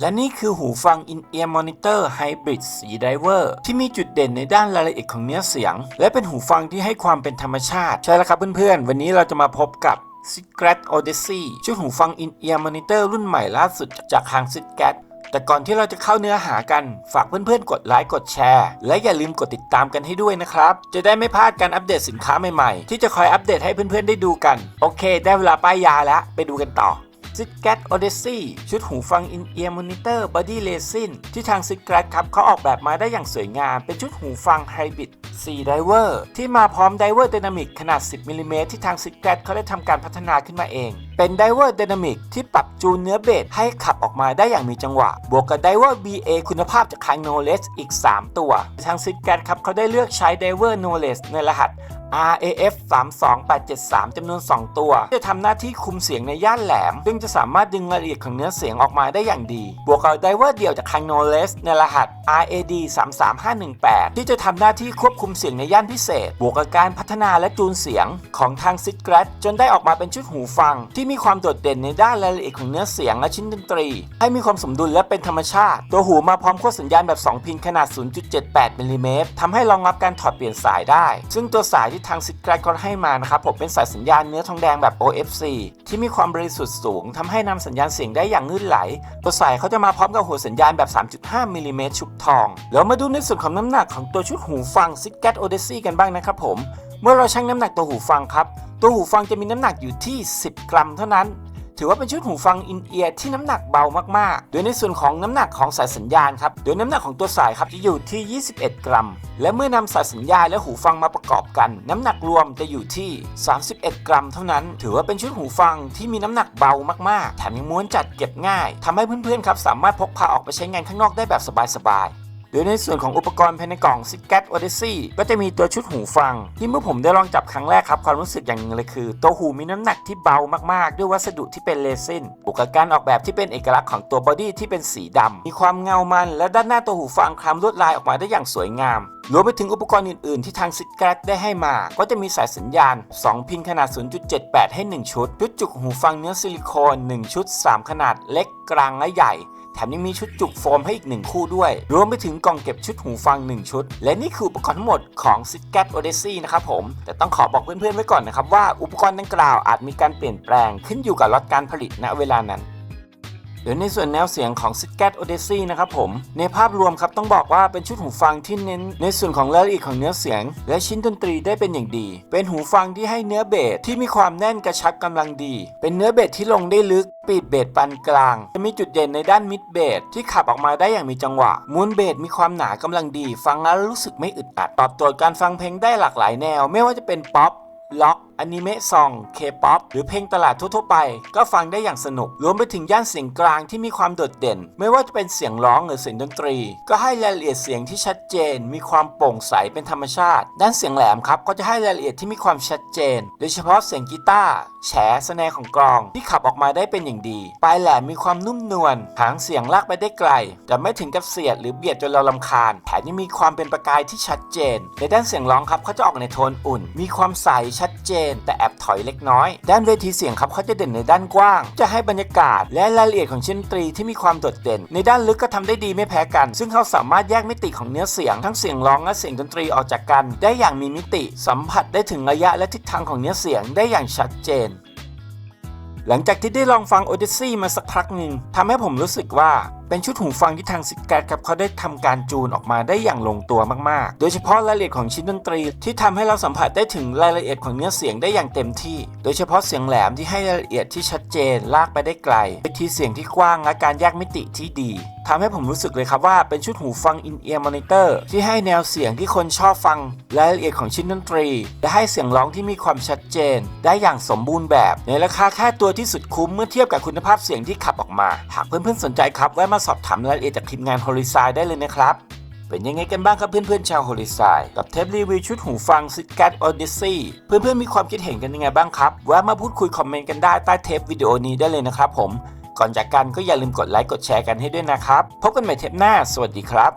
และนี่คือหูฟัง In-Ear Monitor Hybrid สี Driver ที่มีจุดเด่นในด้านรายละเอียดของเนื้อเสียง และเป็นหูฟังที่ให้ความเป็นธรรมชาติ ใช่แล้วครับเพื่อนๆ วันนี้เราจะมาพบกับ s i g r a t Odyssey ชุดหูฟัง In-Ear Monitor รุ่นใหม่ล่าสุดจากทาง s i g r a t แต่ก่อนที่เราจะเข้าเนื้อหากัน ฝากเพื่อนๆ กดไลค์ กดแชร์ และอย่าลืมกดติดตามกันให้ด้วยนะครับ จะได้ไม่พลาดการอัปเดตสินค้าใหม่ๆ ที่จะคอยอัปเดตให้เพื่อนๆ ได้ดูกัน โอเค ได้เวลาป้ายยาแล้ว ไปดูกันต่อ z i g a t Odyssey ชุดหูฟัง In-Ear Monitor Body Resin ที่ทาง z i g a t ครับเขาออกแบบมาได้อย่างสวยงาม เป็นชุดหูฟัง Hybrid 4 Driver ที่มาพร้อม Driver Dynamic ขนาด 10มิลลิเมตรที่ทาง z i g a t เขาได้ทำการพัฒนาขึ้นมาเอง เป็น Driver Dynamic ที่ปรับจูนเนื้อเบสให้ขับออกมาได้อย่างมีจังหวะ บวกกับ Driver BA คุณภาพจากทาง Knowledge อีก 3 ตัว ทาง z i g a t ครับเขาได้เลือกใช้ Driver Knowledge ในรหัส RAF 32873จำนวน 2 ตัว จะทำหน้าที่คุมเสียงในย่านแหลม ซึ่งจะสามารถดึงรายละเอียดของเนื้อเสียงออกมาได้อย่างดี บวกกับไดเวอร์เดียวจาก c a n o l e s ในรหัส RAD 33518 ที่จะทำหน้าที่ควบคุมเสียงในย่านพิเศษ บวกกับการพัฒนาและจูนเสียงของทาง s i g r a t จนได้ออกมาเป็นชุดหูฟัง ที่มีความโดดเด่นในด้านรายละเอียดของเนื้อเสียงและชิ้นดนตรี ให้มีความสมดุลและเป็นธรรมชาติ ตัวหูมาพร้อมขั้วสัญญาณแบบ 2 พินขนาด 0.78มิลลิเมตรทำให้รองรับการถอดเปลี่ยนสายได้ ซึ่งตัวสายที่ทางซิกแกรก็ให้มานะครับผมเป็นสายสัญญาณเนื้อทองแดงแบบ OFC ที่มีความบริสุทธิ์สูงทำให้นำสัญญาณเสียงได้อย่างลื่นไหล ตัวสายเขาจะมาพร้อมกับหัวสัญญาณแบบ 3.5มิลลิเมตรชุบทองแล้วมาดูในส่วนของน้ำหนักของตัวชุดหูฟัง s i g a t Odyssey กันบ้างนะครับผมเมื่อเราชั่งน้ำหนักตัวหูฟังครับตัวหูฟังจะมีน้ำหนักอยู่ที่ 10 กรัมเท่านั้น ถือว่าเป็นชุดหูฟังอินเอียร์ที่น้ำหนักเบามากๆ โดยในส่วนของน้ำหนักของสายสัญญาณครับ โดยน้ำหนักของตัวสายครับจะอยู่ที่ 21 กรัม และเมื่อนำสายสัญญาณและหูฟังมาประกอบกัน น้ำหนักรวมจะอยู่ที่ 31 กรัม เท่านั้น ถือว่าเป็นชุดหูฟังที่มีน้ำหนักเบามากๆ แถมยังม้วนจัดเก็บง่ายทำให้เพื่อนๆครับสามารถพกพาออกไปใช้งานข้างนอกได้แบบสบายๆ โดยในส่วนของอุปกรณ์ภายในกล่อง s i g a t Odyssey ก็จะมีตัวชุดหูฟัง ที่เมื่อผมได้ลองจับครั้งแรกครับความรู้สึกอย่างหนึ่งเลยคือ ตัวหูมีน้ำหนักที่เบามากๆ ด้วยวัสดุที่เป็นเรซินบวกกับการออกแบบที่เป็นเอกลักษณ์ของตัวบอดี้ที่เป็นสีดำมีความเงามัน และด้านหน้าตัวหูฟังคล้ำลวดลายออกมาได้อย่างสวยงามรวมไปถึงอุปกรณ์อื่น ๆ ที่ทาง s i g a t ได้ให้มา ก็จะมีสายสัญญาณ 2 พินขนาด 0.78 ให้ 1 ชุดชุดจุกหูฟังเนื้อซิลิโคน1 ชุด 3 ขนาดเล็กกลางและใหญ่ ถมยังมีชุดจุกโฟมให้อีก1คู่ด้วย รวมไปถึงกล่องเก็บชุดหูฟัง 1 ชุด และนี่คืออุปกรณ์ทั้งหมดของ s i g a t Odyssey นะครับผม แต่ต้องขอบอกเพื่อนๆไว้ก่อนนะครับว่าอุปกรณ์ดังกล่าวอาจมีการเปลี่ยนแปลงขึ้นอยู่กับล็อตการผลิตณเวลานั้น เดี๋ยวในส่วนแนวเสียงของ s i g a t Odyssey นะครับผม ในภาพรวมครับต้องบอกว่าเป็นชุดหูฟังที่เน้น ในส่วนของรายละเอียดของเนื้อเสียง และชิ้นดนตรีได้เป็นอย่างดี เป็นหูฟังที่ให้เนื้อเบสที่มีความแน่นกระชับกำลังดี เป็นเนื้อเบสที่ลงได้ลึกปีดเบสปานกลาง จะมีจุดเด่นในด้านมิดเบสที่ขับออกมาได้อย่างมีจังหวะม้วนเบสมีความหนากำลังดี ฟังแล้วรู้สึกไม่อึดอัดตอบโจทย์การฟังเพลงได้หลากหลายแนว ไม่ว่าจะเป็นป๊อปล็อก อนิเมะซองเคป๊อปหรือเพลงตลาดทั่วๆไป ก็ฟังได้อย่างสนุก รวมไปถึงย่านเสียงกลางที่มีความโดดเด่น ไม่ว่าจะเป็นเสียงร้องหรือเสียงดนตรี ก็ให้รายละเอียดเสียงที่ชัดเจน มีความโปร่งใสเป็นธรรมชาติ ด้านเสียงแหลมครับก็จะให้รายละเอียดที่มีความชัดเจน โดยเฉพาะเสียงกีตาร์แฉสแนร์ของกลองที่ขับออกมาได้เป็นอย่างดี ปลายแหลมมีความนุ่มนวลหางเสียงลากไปได้ไกล แต่ไม่ถึงกับเสียดหรือเบียดจนเราลำคาญแถมยังมีความเป็นประกายที่ชัดเจน ในด้านเสียงร้องครับเขาจะออกในโทนอุ่น มีความใสชัดเจนแต่แอบถอยเล็กน้อย ด้านเวทีเสียงครับเขาจะเด่นในด้านกว้าง จะให้บรรยากาศและรายละเอียดของชิ้นดนตรีที่มีความโดดเด่น ในด้านลึกก็ทำได้ดีไม่แพ้กัน ซึ่งเขาสามารถแยกมิติของเนื้อเสียงทั้งเสียงร้องและเสียงดนตรีออกจากกัน ได้อย่างมีมิติ สัมผัสได้ถึงระยะและทิศทางของเนื้อเสียงได้อย่างชัดเจน หลังจากที่ได้ลองฟัง Odyssey มาสักพักหนึ่งทำให้ผมรู้สึกว่าเป็นชุดหูฟังที่ทางซิกแกตครับเขาได้ทำการจูนออกมาได้อย่างลงตัวมากๆ โดยเฉพาะรายละเอียดของชิ้นดนตรี ที่ทำให้เราสัมผัสได้ถึงรายละเอียดของเนื้อเสียงได้อย่างเต็มที่ โดยเฉพาะเสียงแหลมที่ให้รายละเอียดที่ชัดเจนลากไปได้ไกลไปทีเสียงที่กว้างและการแยกมิติที่ดี ทำให้ผมรู้สึกเลยครับว่าเป็นชุดหูฟัง In-Ear Monitor ที่ให้แนวเสียงที่คนชอบฟังรายละเอียดของชิ้นดนตรี และให้เสียงร้องที่มีความชัดเจน ได้อย่างสมบูรณ์แบบ ในราคาแค่ตัวที่สุดคุ้มเมื่อเทียบกับคุณภาพเสียงที่ขับออกมา หากเพื่อนๆสนใจครับแวะมาสอบถามรายละเอียดจากทีมงาน Horizon ได้เลยนะครับเป็นยังไงกันบ้างครับเพื่อนๆชาว Horizon กับเทปรีวิวชุดหูฟัง s i g a t Odyssey เพื่อนๆมีความคิดเห็นกันยังไงบ้างครับแวะมาพูดคุยคอมเมนต์กันได้ใต้เทปวิดีโอนี้ได้เลยนะครับผม ก่อนจากกันก็อย่าลืมกดไลค์กดแชร์กันให้ด้วยนะครับ พบกันใหม่เทปหน้า สวัสดีครับ